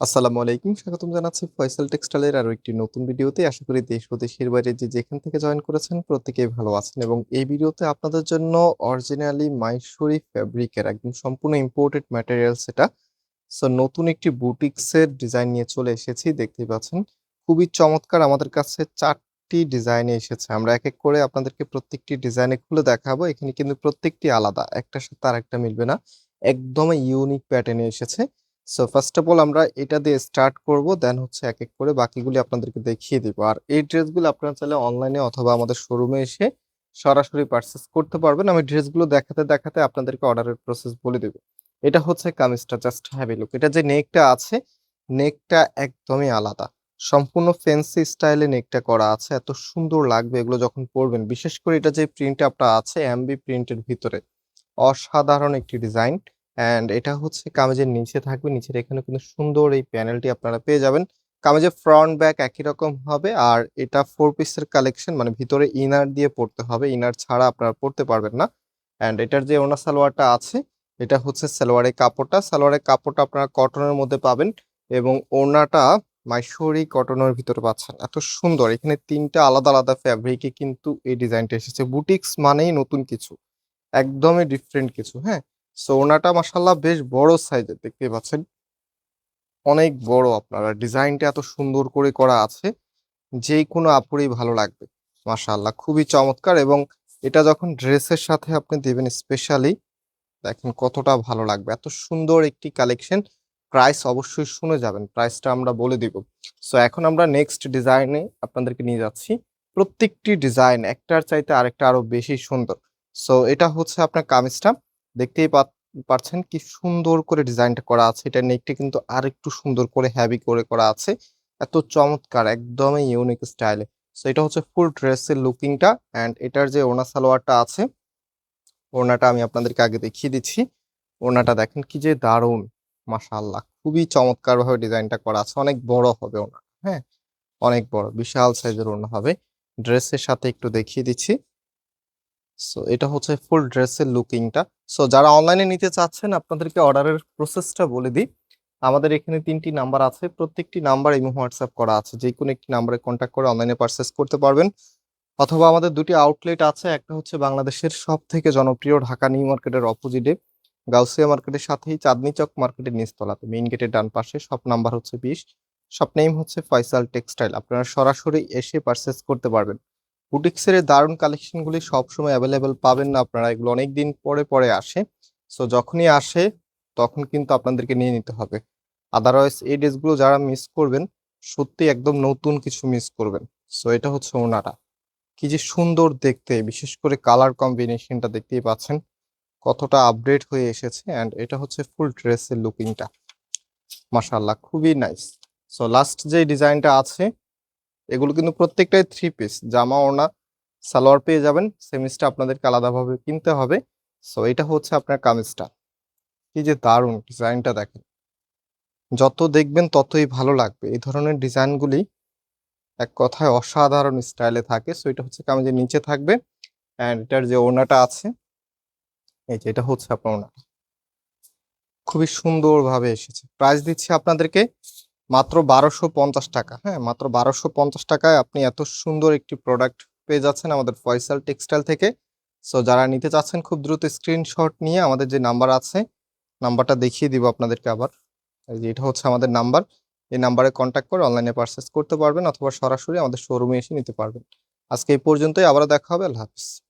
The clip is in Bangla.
আসসালামু আলাইকুম, স্বাগতম জানাচ্ছি ফয়সাল টেক্সটাইলের আরও একটি নতুন ভিডিওতে। আশা করি দেশ ও দেশের বাইরে যে যেখান থেকে জয়েন করেছেন প্রত্যেকেই ভালো আছেন এবং এই ভিডিওতে আপনাদের জন্য অরিজিনালি মাইসুরি ফ্যাব্রিকের একদম সম্পূর্ণ ইম্পোর্টেড ম্যাটেরিয়াল সেটা। সো নতুন একটি বুটিক্সের ডিজাইন নিয়ে চলে এসেছি, দেখতেই পাচ্ছেন। খুবই চমৎকার আমাদের কাছে চারটি ডিজাইনে এসেছে। আমরা এক এক করে আপনাদেরকে প্রত্যেকটি ডিজাইনে খুলে দেখাবো। এখানে কিন্তু প্রত্যেকটি আলাদা, একটার সাথে আর একটা মিলবে না। একদমই ইউনিক প্যাটার্নে এসেছে। সো ফার্স্ট অফ অল আমরা এটা দিয়ে স্টার্ট করব দেন হচ্ছে এক এক করে বাকিগুলি আপনাদেরকে দেখিয়ে দিব। আর এই ড্রেসগুলো আপনারা চাইলে অনলাইনে অথবা আমাদের শোরুমে এসে সরাসরি পারচেস করতে পারবেন। আমি ড্রেসগুলো দেখাতে দেখাতে আপনাদেরকে অর্ডারের প্রসেস বলে দেব। এটা হচ্ছে কামিজটা জাস্ট হ্যাভি লুক এটা যে নেকটা আছে নেকটা একদমই আলাদা। সম্পূর্ণ ফ্যান্সি স্টাইলে নেকটা করা আছে। এত সুন্দর লাগবে এগুলো যখন পরবেন। বিশেষ করে এটা যে প্রিন্ট আপনার আছে এমবি প্রিন্টের ভিতরে। অসাধারণ একটি ডিজাইন অ্যান্ড এটা হচ্ছে কামিজের নিচে থাকবে। নিচের এখানে কিন্তু সুন্দর এই প্যানেলটি আপনারা পেয়ে যাবেন। কামিজের ফ্রন্ট ব্যাক একই রকম হবে আর এটা ফোর পিসের কালেকশন মানে ভিতরে ইনার দিয়ে পড়তে হবে। ইনার ছাড়া আপনারা পড়তে পারবেন না। অ্যান্ড এটার যে ওনা সালোয়ারটা আছে, এটা হচ্ছে সালোয়ারের কাপড়টা। সালোয়ারের কাপড়টা আপনারা কটনের মধ্যে পাবেন এবং ওনাটা মাইসুরি কটনের ভিতরে পাচ্ছেন। এত সুন্দর। এখানে তিনটা আলাদা আলাদা ফ্যাব্রিকে কিন্তু এই ডিজাইনটা এসেছে। বুটিক্স মানেই নতুন কিছু। একদমই ডিফারেন্ট কিছু হ্যাঁ? সো ওনাটা মাসাল্লাহ বেশ বড় সাইজের দেখতে পাচ্ছেন। অনেক বড় আপনারা ডিজাইনটা এত সুন্দর করে করা আছে যে কোনো আপুরেই ভালো লাগবে, মাশাআল্লাহ। খুবই চমৎকার এবং এটা যখন ড্রেসের সাথে আপনি দেবেন স্পেশালি দেখেন কতটা ভালো লাগবে। এত সুন্দর একটি কালেকশন প্রাইস অবশ্যই শুনে যাবেন প্রাইসটা আমরা বলে দিব। সো এখন আমরা নেক্সট ডিজাইনে আপনাদেরকে নিয়ে যাচ্ছি। প্রত্যেকটি ডিজাইন একটার চাইতে আরেকটা আরও বেশি সুন্দর। সো এটা হচ্ছে আপনার কামিজটা। দেখতেই পা- পারছেন কি সুন্দর করে ডিজাইনটা করা আছে। এটা নেকটা কিন্তু আর একটু সুন্দর করে হ্যাভি করে করা আছে। এত চমৎকার, একদমই ইউনিক স্টাইলে সো এটা হচ্ছে ফুল ড্রেসের লুকিংটা অ্যান্ড এটার যে ওনা সালোয়ারটা আছে ওনাটা আমি আপনাদেরকে আগে দেখিয়ে দিচ্ছি। ওনাটা দেখেন কি যে দারুণ, মাশাআল্লাহ। খুবই চমৎকার ভাবে ডিজাইনটা করা আছে। অনেক বড় হবে ওনা হ্যাঁ? অনেক বড়, বিশাল সাইজের ওনা হবে। ড্রেসের সাথে একটু দেখিয়ে দিচ্ছি। সো এটা হচ্ছে ফুল ড্রেসের লুকিংটা সো যারা অনলাইনে নিতে চাচ্ছেন, আপনাদেরকে অর্ডারের প্রসেসটা বলে দিই। আমাদের এখানে তিনটি নাম্বার আছে। প্রত্যেকটি নাম্বার ইমো হোয়াটসঅ্যাপ করা আছে। যে কোনো একটি নাম্বারে কন্ট্যাক্ট করে অনলাইনে পারচেস করতে পারবেন। অথবা আমাদের দুটি আউটলেট আছে। একটা হচ্ছে বাংলাদেশের সব থেকে জনপ্রিয় ঢাকা নিউ মার্কেটের অপোজিটে গাউসিয়া মার্কেটের সাথেই চাঁদনি চক মার্কেটের নিচতলাতে। মেইন গেটের ডান পাশে সব নাম্বার হচ্ছে বিশ। সব নেম হচ্ছে ফয়সাল টেক্সটাইল আপনারা সরাসরি এসে পারচেস করতে পারবেন। বুটিক্সের দারুণ কালেকশনগুলি সবসময় অ্যাভেলেবেল পাবেন না আপনারা। এগুলো অনেক দিন পরে পরে আসে। সো যখনই আসে, তখন কিন্তু আপনাদেরকে নিয়ে নিতে হবে। আদারওয়াইজ এই ড্রেসগুলো যারা মিস করবেন, সত্যি একদম নতুন কিছু মিস করবেন। সো এটা হচ্ছে ওনাটা। কি যে সুন্দর দেখতে, বিশেষ করে কালার কম্বিনেশনটা দেখতেই পাচ্ছেন। কতটা আপডেট হয়ে এসেছে অ্যান্ড এটা হচ্ছে ফুল ড্রেসের লুকিংটা মাশাআল্লাহ, খুবই নাইস সো লাস্ট যে ডিজাইনটা আছে এগুলো কিন্তু প্রত্যেকটাই থ্রি পিস জামা, ওড়না, সালোয়ার পেয়ে যাবেন। সেমিসটা আপনাদেরকে আলাদাভাবে কিনতে হবে। সো এটা হচ্ছে আপনার কামিজটা। কি যে দারুণ ডিজাইনটা দেখেন। যত দেখবেন ততই ভালো লাগবে। এই ধরনের ডিজাইনগুলি এক কথায় অসাধারণ স্টাইলে থাকে। সো এটা হচ্ছে কামিজের নিচে থাকবে অ্যান্ড এটার যে ওড়নাটা আছে, এই যে এটা হচ্ছে আপনার ওড়না খুবই সুন্দরভাবে এসেছে। প্রাইস দিচ্ছি আপনাদেরকে মাত্র বারোশো পঞ্চাশ টাকা। হ্যাঁ মাত্র বারোশো পঞ্চাশ টাকায় আপনি এত সুন্দর একটি প্রোডাক্ট পেয়ে যাচ্ছেন আমাদের ফয়সাল টেক্সটাইল থেকে। সো যারা নিতে চাচ্ছেন খুব দ্রুত স্ক্রিনশট নিয়ে আমাদের যে নাম্বার আছে নাম্বারটা দেখিয়ে দিব আপনাদেরকে আবার। এই যে এটা হচ্ছে আমাদের নাম্বার এই নাম্বারে কন্ট্যাক্ট করে অনলাইনে পারচেস করতে পারবেন অথবা সরাসরি আমাদের শোরুমে এসে নিতে পারবেন। আজকে এই পর্যন্তই, আবারও দেখা হবে, আল্লাহ হাফিজ।